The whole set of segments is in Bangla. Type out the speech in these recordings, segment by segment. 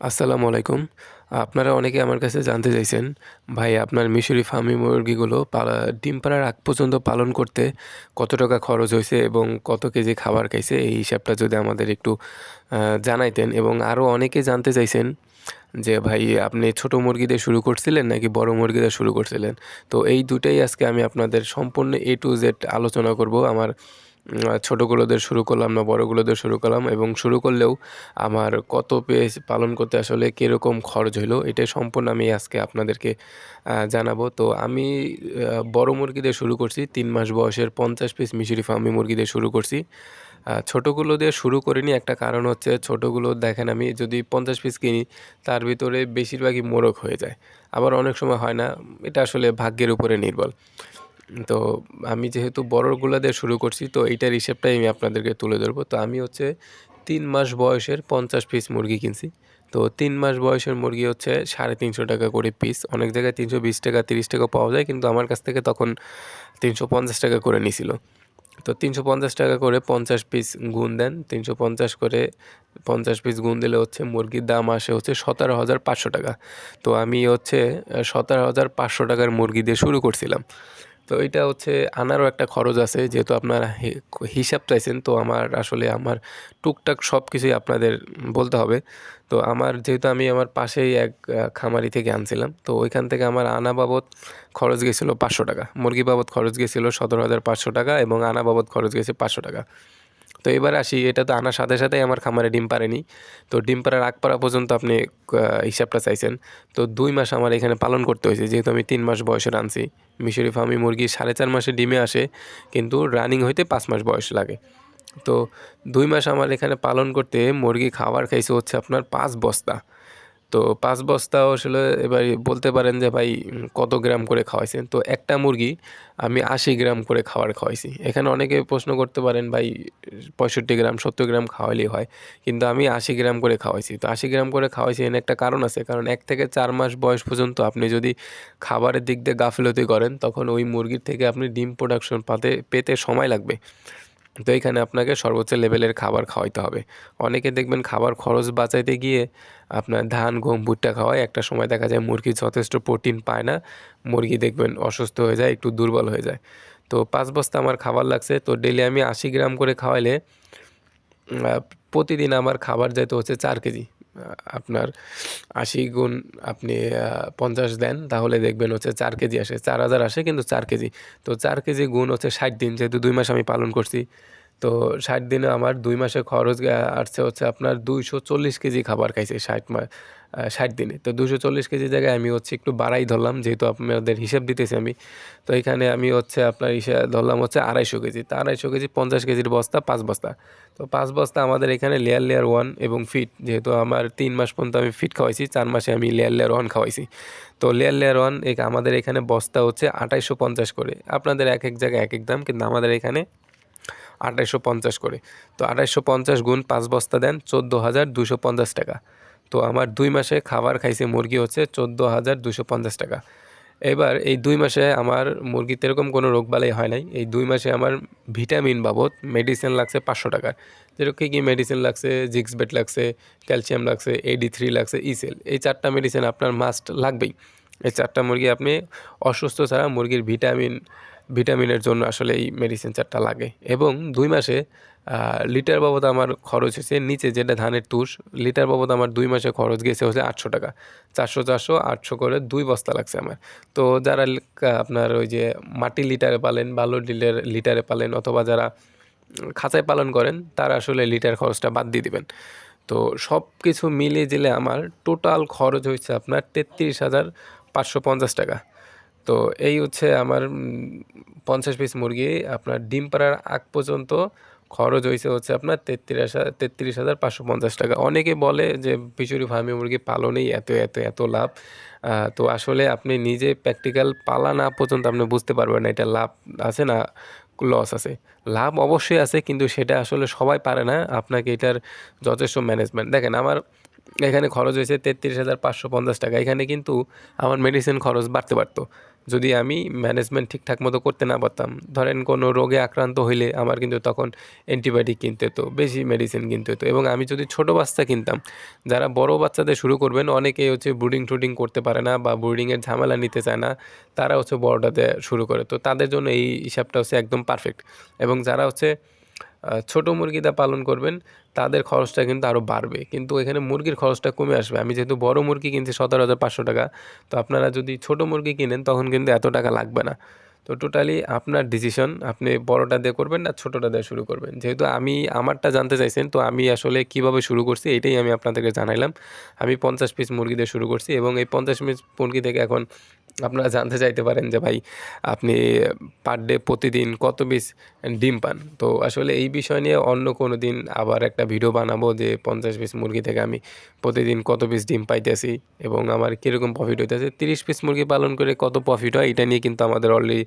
আসসালামু আলাইকুম। আপনারা অনেকে আমার কাছে জানতে চাইছেন, ভাই আপনার মিশরি ফার্মি মুরগিগুলো পালা, ডিম পাড়ার আগ পর্যন্ত পালন করতে কত টাকা খরচ হয়েছে এবং কত কেজি খাবার খাইছে? এই হিসাবটা যদি আমাদের একটু জানাইতেন এবং আরও অনেকে জানতে চাইছেন যে, ভাই আপনি ছোট মুরগি দিয়ে শুরু করছিলেন নাকি বড় মুরগি শুরু করছিলেন? তো এই দুটাই আজকে আমি আপনাদের সম্পূর্ণ এ টু জেড আলোচনা করব। আমার ছোটোগুলোদের শুরু করলাম না বড়গুলোদের শুরু করলাম এবং শুরু করলেও আমার কত পেজ পালন করতে আসলে কীরকম খরচ হইল এটা সম্পূর্ণ আমি আজকে আপনাদেরকে জানাব। তো আমি বড় মুরগি দিয়ে শুরু করছি, তিন মাস বয়সের পঞ্চাশ পিস মিশরি ফার্মি মুরগি দিয়ে শুরু করছি। ছোটোগুলো দিয়ে শুরু করিনি, একটা কারণ হচ্ছে ছোটোগুলো দেখেন আমি যদি পঞ্চাশ পিস কিনি, তার ভিতরে বেশিরভাগই মোরগ হয়ে যায়। আবার অনেক সময় হয় না, এটা আসলে ভাগ্যের উপরে নির্ভর। তো আমি যেহেতু বড়গুলো দিয়ে শুরু করছি, তো এইটার হিসেবটাই আমি আপনাদেরকে তুলে ধরবো। তো আমি হচ্ছে তিন মাস বয়সের পঞ্চাশ পিস মুরগি কিনছি। তো তিন মাস বয়সের মুরগি হচ্ছে সাড়ে তিনশো টাকা করে পিস অনেক জায়গায় তিনশো বিশ টাকা, তিরিশ টাকা পাওয়া যায়, কিন্তু আমার কাছ থেকে তখন তিনশো পঞ্চাশ টাকা করে নিছিল। তো তিনশো পঞ্চাশ টাকা করে পঞ্চাশ পিস গুণ দেন। তিনশো পঞ্চাশ করে পঞ্চাশ পিস গুণ দিলে হচ্ছে মুরগির দাম আসে হচ্ছে সতেরো হাজার পাঁচশো টাকা। তো আমি হচ্ছে সতেরো হাজার পাঁচশো টাকার মুরগি দিয়ে শুরু করছিলাম। তো এটা হচ্ছে আনারও একটা খরচ আছে, যেহেতু আপনার হিসাব চাইছেন, তো আমার আসলে আমার টুকটাক সব কিছুই আপনাদের বলতে হবে। তো আমার যেহেতু আমি আমার পাশেই এক খামারি থেকে আনছিলাম, তো ওইখান থেকে আমার আনা বাবদ খরচ গেছিল পাঁচশো টাকা। মুরগি বাবদ খরচ গেছিল সতেরো হাজার পাঁচশো টাকা এবং আনা বাবদ খরচ গেছে পাঁচশো টাকা। তো এবার আসি, এটা তো আনার সাথে সাথেই আমার খামারে ডিম পারেনি তো ডিম পাড়ার আগ পাড়া পর্যন্ত আপনি হিসাবটা চাইছেন। তো দুই মাস আমার এখানে পালন করতে হয়েছে, যেহেতু আমি তিন মাস বয়সে আনছি মিশরি ফার্মি মুরগি সাড়ে চার মাসে ডিমে আসে, কিন্তু রানিং হইতে পাঁচ মাস বয়স লাগে। তো দুই মাস আমার এখানে পালন করতে মুরগি খাবার খাইছে হচ্ছে আপনার পাঁচ বস্তা। তো পাঁচ বস্তা আসলে এবার বলতে পারেন যে ভাই কত গ্রাম করে খাওয়াইছেন? তো একটা মুরগি আমি আশি গ্রাম করে খাবার খাওয়াইছি। এখানে অনেকে প্রশ্ন করতে পারেন, ভাই, পঁয়ষট্টি গ্রাম, সত্তর গ্রাম খাওয়াইলেই হয়। কিন্তু আমি আশি গ্রাম করে খাওয়াইছি। তো আশি গ্রাম করে খাওয়াইছি এর একটা কারণ আছে। কারণ এক থেকে চার মাস বয়স পর্যন্ত আপনি যদি খাবারের দিক দিয়ে গাফিলতি করেন, তখন ওই মুরগির থেকে আপনি ডিম প্রোডাকশন পাতে, পেতে সময় লাগবে। তো এখানে আপনাকে সর্বোচ্চ লেভেলের খাবার খাওয়াইতে হবে। অনেকে দেখবেন খাবার খরচ বাঁচাইতে গিয়ে আপনার ধান, গম, ভুট্টা খাওয়ায়। একটা সময় দেখা যায় মুরগি যথেষ্ট প্রোটিন পায় না। মুরগি দেখবেন অসুস্থ হয়ে যায়, একটু দুর্বল হয়ে যায়। তো পাঁচ বস্তা আমার খাবার লাগছে। তো ডেলি আমি আশি গ্রাম করে খাওয়াইলে প্রতিদিন আমার খাবার যাইতে হচ্ছে চার কেজি। আপনার আশি গুণ আপনি পঞ্চাশ দেন, তাহলে দেখবেন হচ্ছে চার কেজি আসে। চার হাজার আসে, কিন্তু চার কেজি। তো চার কেজি গুণ হচ্ছে ষাট দিন, যেহেতু দুই মাস আমি পালন করছি। তো ষাট দিনে আমার দুই মাসে খরচ আসছে হচ্ছে আপনার দুইশো চল্লিশ কেজি খাবার খাইছে ষাট মাস ষাট দিনে। তো দুশো চল্লিশ কেজি জায়গায় আমি হচ্ছে একটু বাড়াই ধরলাম, যেহেতু আপনাদের হিসাব দিতেছি আমি। তো এখানে আমি হচ্ছে আপনার হিসাব ধরলাম হচ্ছে আড়াইশো কেজি। তা আড়াইশো কেজি পঞ্চাশ কেজির বস্তা, পাঁচ বস্তা। তো পাঁচ বস্তা আমাদের এখানে লেয়ার লেয়ার ওয়ান এবং ফিট। যেহেতু আমার তিন মাস পর্যন্ত আমি ফিট খাওয়াইছি, চার মাসে আমি লেয়ার লেয়ার ওয়ান খাওয়াইছি। তো লেয়ার লেয়ার ওয়ান, এক, আমাদের এখানে বস্তা হচ্ছে আঠাইশো পঞ্চাশ করে। আপনাদের এক এক জায়গায় এক এক দাম, কিন্তু আমাদের এখানে আঠাইশো পঞ্চাশ করে। তো আঠাইশো পঞ্চাশ গুণ পাঁচ বস্তা দেন চোদ্দ হাজার দুশো পঞ্চাশ টাকা। তো আমার দুই মাসে খাবার খাইছে মুরগি হচ্ছে চোদ্দ হাজার দুশো পঞ্চাশ টাকা। এবার এই দুই মাসে আমার মুরগিতে এরকম কোনো রোগবালাই হয় নাই। এই দুই মাসে আমার ভিটামিন বাবদ মেডিসিন লাগছে পাঁচশো টাকার। যেরকম কী কী মেডিসিন লাগছে? জিক্সবেট লাগছে, ক্যালসিয়াম লাগছে এডি থ্রি লাগছে ইসেল এই চারটা মেডিসিন আপনার মাস্ট লাগবেই। এই চারটা মুরগি আপনি অসুস্থ ছাড়া মুরগির ভিটামিন ভিটামিনের জন্য আসলে এই মেডিসিন চারটা লাগে। এবং দুই মাসে লিটার বাবদ আমার খরচ হয়েছে নিচে যেটা ধানের তুষ লিটার বাবদ আমার দুই মাসে খরচ গেছে হচ্ছে আটশো টাকা। চারশো চারশো, আটশো করে দুই বস্তা লাগছে আমার। তো যারা আপনার ওই যে মাটি লিটারে পালেন বালু লিটার লিটারে পালেন অথবা যারা খাঁচায় পালন করেন, তারা আসলে লিটার খরচটা বাদ দিয়ে দিবেন। তো সব কিছু মিলিয়ে দিলে আমার টোটাল খরচ হয়েছে আপনার তেত্রিশ হাজার পাঁচশো পঞ্চাশ টাকা। তো এই হচ্ছে আমার পঞ্চাশ পিস মুরগি। আপনার ডিম পাড়ার আগ পর্যন্ত খরচ হয়েছে হচ্ছে আপনার তেত্রিশ তেত্রিশ হাজার পাঁচশো পঞ্চাশ টাকা। অনেকে বলে যে পিচুরি ফার্মি মুরগি পালনেই এত এত এত লাভ। তো আসলে আপনি নিজে প্র্যাকটিক্যাল পালা না পর্যন্ত আপনি বুঝতে পারবেন না এটা লাভ আছে না লস আছে। লাভ অবশ্যই আছে, কিন্তু সেটা আসলে সবাই পারে না। আপনাকে এটার যথেষ্ট ম্যানেজমেন্ট দেখেন, আমার এখানে খরচ হয়েছে তেত্রিশ হাজার পাঁচশো পঞ্চাশ টাকা। এখানে কিন্তু আমার মেডিসিন খরচ বাড়তে পারতো। যদি আমি ম্যানেজমেন্ট ঠিকঠাক মতো করতে না পারতাম, ধরেন কোনো রোগে আক্রান্ত হইলে আমার কিন্তু তখন অ্যান্টিবায়োটিক কিনতে হতো, বেশি মেডিসিন কিনতে হতো। এবং আমি যদি ছোটো বাচ্চা কিনতাম, যারা বড় বাচ্চাদের শুরু করবেন, অনেকেই হচ্ছে ব্রুডিং টুডিং করতে পারে না বা ব্রুডিংয়ের ঝামেলা নিতে চায় না, তারা হচ্ছে বড়টাতে শুরু করে। তো তাদের জন্য এই হিসাবটা হচ্ছে একদম পারফেক্ট এবং যারা হচ্ছে ছোট মুরগিটা পালন করবেন, তাদের খরচটা কিন্তু আরও বাড়বে। কিন্তু এখানে মুরগির খরচটা কমে আসবে। আমি যেহেতু বড় মুরগি কিনছি, সতেরো হাজার পাঁচশো টাকা, তো আপনারা যদি ছোট মুরগি কিনেন, তখন কিন্তু এত টাকা লাগবে না। তো টোটালি আপনার ডিসিশন আপনি বড়টা দিয়ে করবেন না ছোটোটা দিয়ে শুরু করবেন। যেহেতু আমি আমারটা জানতে চাইছেন, তো আমি আসলে কীভাবে শুরু করছি এটাই আমি আপনাদেরকে জানাইলাম। আমি পঞ্চাশ পিস মুরগি দিয়ে শুরু করছি এবং এই পঞ্চাশ পিস মুরগি থেকে এখন আপনারা জানতে চাইতে পারেন যে ভাই, আপনি পার ডে প্রতিদিন কত পিস ডিম পান? তো আসলে এই বিষয় নিয়ে অন্য কোনো দিন আবার একটা ভিডিও বানাবো যে পঞ্চাশ পিস মুরগি থেকে আমি প্রতিদিন কত পিস ডিম পাইতেছি এবং আমার কীরকম প্রফিট হইতেছে। তিরিশ পিস মুরগি পালন করে কত প্রফিট হয়, এটা নিয়ে কিন্তু আমাদের অলরেডি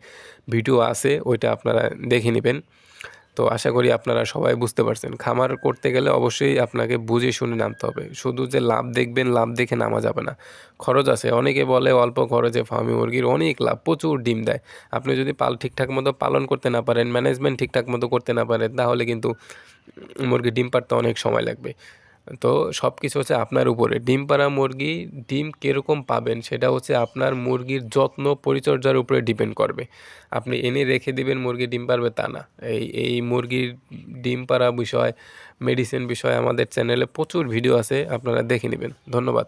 ভিডিও আছে, ওইটা আপনারা দেখে নেবেন। তো আশা করি আপনারা সবাই বুঝতে পারছেন। খামার করতে গেলে অবশ্যই আপনাকে বুঝে শুনে নামতে হবে। শুধু যে লাভ দেখবেন, লাভ দেখে নামা যাবে না। খরচ আছে। অনেকে বলে অল্প খরচে ফার্মি মুরগির অনেক লাভ, প্রচুর ডিম দেয়। আপনি যদি পাল ঠিকঠাক মতো পালন করতে না পারেন, ম্যানেজমেন্ট ঠিকঠাক মতো করতে না পারেন, তাহলে কিন্তু মুরগি ডিম পাড়তে অনেক সময় লাগবে। তো সব কিছু হচ্ছে আপনার উপরে। ডিম পাড়া মুরগি, ডিম কীরকম পাবেন সেটা হচ্ছে আপনার মুরগির যত্ন পরিচর্যার উপরে ডিপেন্ড করবে। আপনি এনে রেখে দিবেন মুরগি ডিম পারবে তা না। এই এই মুরগির ডিম পাড়া বিষয় মেডিসিন বিষয় আমাদের চ্যানেলে প্রচুর ভিডিও আছে, আপনারা দেখে নেবেন। ধন্যবাদ।